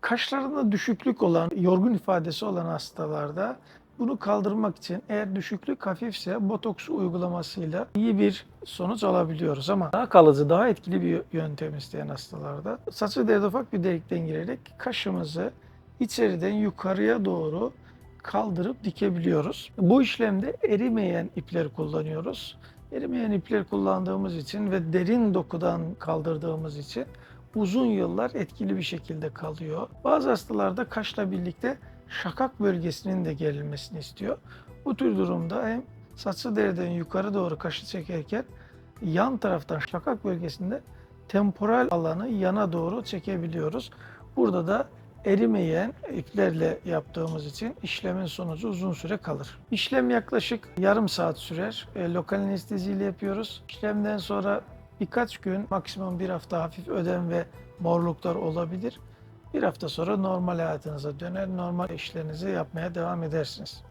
Kaşlarında düşüklük olan, yorgun ifadesi olan hastalarda bunu kaldırmak için eğer düşüklük hafifse botoks uygulamasıyla iyi bir sonuç alabiliyoruz ama daha kalıcı, daha etkili bir yöntem isteyen hastalarda saçı deride ufak bir delikten girerek kaşımızı içeriden yukarıya doğru kaldırıp dikebiliyoruz. Bu işlemde erimeyen ipler kullanıyoruz. Erimeyen ipler kullandığımız için ve derin dokudan kaldırdığımız için uzun yıllar etkili bir şekilde kalıyor. Bazı hastalarda kaşla birlikte şakak bölgesinin de gerilmesini istiyor. Bu tür durumda hem saçlı deriden yukarı doğru kaşı çekerken yan taraftan şakak bölgesinde temporal alanı yana doğru çekebiliyoruz. Burada da erimeyen iplerle yaptığımız için işlemin sonucu uzun süre kalır. İşlem yaklaşık yarım saat sürer. E, lokal anesteziyle yapıyoruz. İşlemden sonra birkaç gün, maksimum bir hafta hafif ödem ve morluklar olabilir. Bir hafta sonra normal hayatınıza döner, normal işlerinizi yapmaya devam edersiniz.